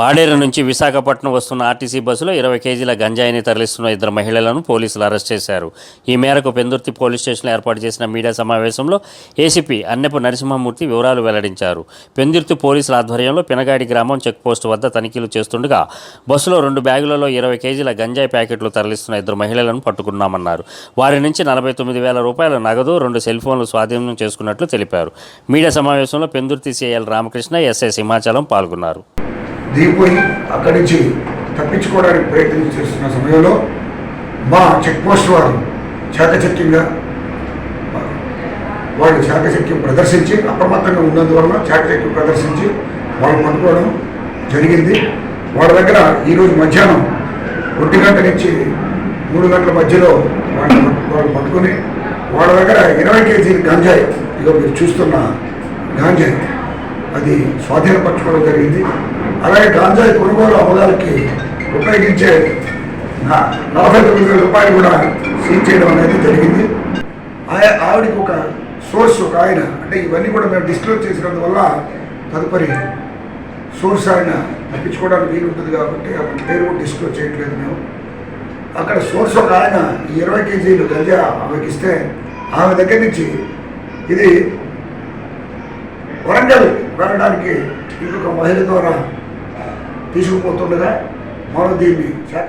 పాడేరు నుంచి విశాఖపట్నం వస్తున్న ఆర్టీసీ బస్సులో ఇరవై కేజీల గంజాయిని తరలిస్తున్న ఇద్దరు మహిళలను పోలీసులు అరెస్ట్ చేశారు. ఈ మేరకు పెందుర్తి పోలీస్ స్టేషన్లో ఏర్పాటు చేసిన మీడియా సమావేశంలో ఏసీపీ అన్నెపు నరసింహమూర్తి వివరాలు వెల్లడించారు. పెందుర్తి పోలీసుల ఆధ్వర్యంలో పినగాడి గ్రామం చెక్పోస్ట్ వద్ద తనిఖీలు చేస్తుండగా బస్సులో రెండు బ్యాగులలో ఇరవై కేజీల గంజాయి ప్యాకెట్లు తరలిస్తున్న ఇద్దరు మహిళలను పట్టుకున్నామన్నారు. వారి నుంచి నలభై తొమ్మిది వేల రూపాయల నగదు రెండు సెల్ ఫోన్లు స్వాధీనం చేసుకున్నట్లు తెలిపారు. మీడియా సమావేశంలో పెందుర్తి సీఎల్ రామకృష్ణ ఎస్ఐ సింహాచలం పాల్గొన్నారు. దిగిపోయి అక్కడి నుంచి తప్పించుకోవడానికి ప్రయత్నం చేస్తున్న సమయంలో మా చెక్ పోస్ట్ వారు చాకచక్యంగా వాళ్ళు చాకచక్యం ప్రదర్శించి అప్రమత్తంగా ఉన్నందువలన చాకచక్యం ప్రదర్శించి వాళ్ళు పట్టుకోవడం జరిగింది. వాళ్ళ దగ్గర ఈరోజు మధ్యాహ్నం ఒంటి గంట నుంచి మూడు గంటల మధ్యలో వాళ్ళు వాళ్ళు పట్టుకుని వాళ్ళ దగ్గర ఇరవై కేజీలు గంజాయి ఇక మీరు చూస్తున్న గాంజాయి అది స్వాధీనపరచుకోవడం జరిగింది. అలాగే గాంజాయి కొనుగోలు అమ్మడానికి ఉపయోగించే నలభై తొమ్మిది వేల రూపాయలు కూడా సీజ్ చేయడం అనేది జరిగింది. ఆయ- ఆవిడకి ఒక సోర్స్ ఒక ఆయన అంటే ఇవన్నీ కూడా మేము డిస్క్లోజ్ చేసినందువల్ల తదుపరి సోర్స్ ఆయన తప్పించుకోవడానికి వీలు ఉంటుంది కాబట్టి అతని పేరు కూడా డిస్క్లోజ్ చేయట్లేదు మేము. అక్కడ సోర్స్ ఒక ఆయన ఈ ఇరవై కేజీలు గంజా ఆమెకి ఇస్తే ఆమె దగ్గర నుంచి ఇది వరంగల్ వెళ్ళడానికి ఇంకొక మహిళ ద్వారా తీసుకుపోతుండగా మనం దీన్ని శాఖ